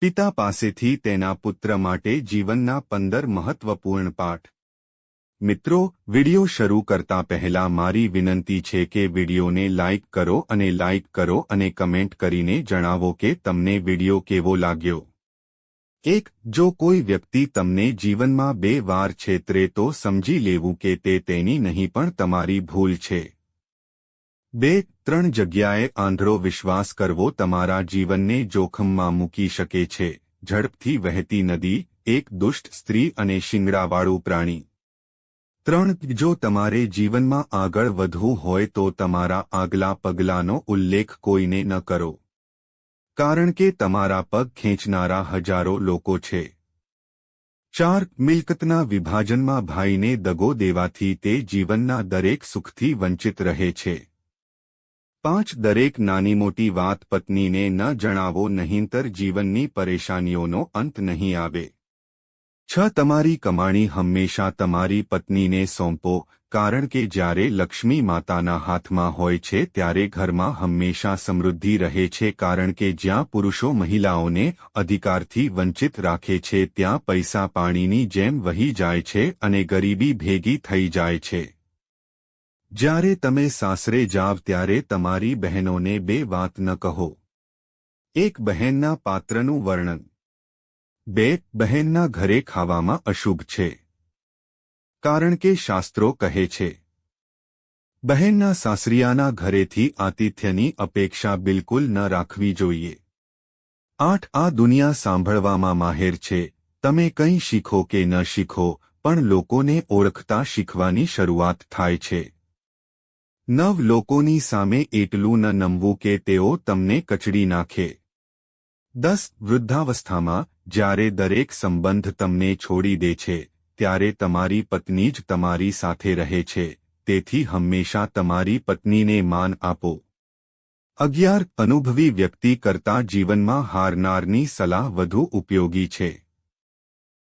પિતા પાસેથી તેના પુત્ર માટે જીવનના પંદર મહત્વપૂર્ણ પાઠ. મિત્રો, વિડિયો શરૂ કરતા પહેલા મારી વિનંતી છે કે વિડિયોને લાઇક કરો અને લાઇક કરો અને કમેન્ટ કરીને જણાવો કે તમને વિડિયો કેવો લાગ્યો. એક, જો કોઈ વ્યક્તિ તમને જીવનમાં બે વાર છેતરે તો સમજી લેવું કે તે તેની નહીં પણ તમારી ભૂલ છે. બે, ત્રણ જગ્યાએ આંધળો વિશ્વાસ કરવો તમારા જીવનને જોખમમાં મૂકી શકે છે. ઝડપથી વહેતી નદી, એક દુષ્ટ સ્ત્રી અને શિંગડાવાળું પ્રાણી. ત્રણ, જો તમારે જીવનમાં આગળ વધવું હોય તો તમારા આગલા પગલાંનો ઉલ્લેખ કોઈને ન કરો. કારણ કે તમારા પગ ખેંચનારા હજારો લોકો છે. ચાર, મિલકતના વિભાજનમાં ભાઈને દગો દેવાથી તે જીવનના દરેક સુખથી વંચિત રહે છે. પાંચ દરેક નાની મોટી વાત પત્નીને ન જણાવો નહીંતર જીવનની પરેશાનીઓનો અંત નહીં આવે. છ, તમારી કમાણી હંમેશા તમારી પત્નીને સોંપો, કારણ કે જ્યારે લક્ષ્મી માતાના હાથમાં હોય છે ત્યારે ઘરમાં હંમેશા સમૃદ્ધિ રહે છે કારણ કે જ્યાં પુરુષો મહિલાઓને અધિકારથી વંચિત રાખે છે ત્યાં પૈસા પાણીની જેમ વહી જાય છે અને ગરીબી ભેગી થઈ જાય છે. જ્યારે તમે સાસરે જાવ ત્યારે તમારી બહેનોને બે વાત ન કહો. એક બહેનના પાત્રનું વર્ણન. બે, બહેનના ઘરે ખાવામાં અશુભ છે. કારણ કે શાસ્ત્રો કહે છે. બહેનના સાસરિયાના ઘરેથી આતિથ્યની અપેક્ષા બિલકુલ ન રાખવી જોઈએ. આઠ, આ દુનિયા સાંભળવામાં માહેર છે. તમે કંઈ શીખો કે ન શીખો, પણ લોકોને ઓળખતા શીખવાની શરૂઆત થાય છે. નવ લોકોની સામે એટલું ન નમવું કે તેઓ તમને કચડી નાખે. દસ વૃદ્ધાવસ્થામાં, જ્યારે દરેક સંબંધ તમને છોડી દે છે, ત્યારે તમારી પત્ની જ તમારી સાથે રહે છે, તેથી હંમેશા તમારી પત્નીને માન આપો. અગિયાર અનુભવી વ્યક્તિ કરતા જીવનમાં હારનારની સલાહ વધુ ઉપયોગી છે.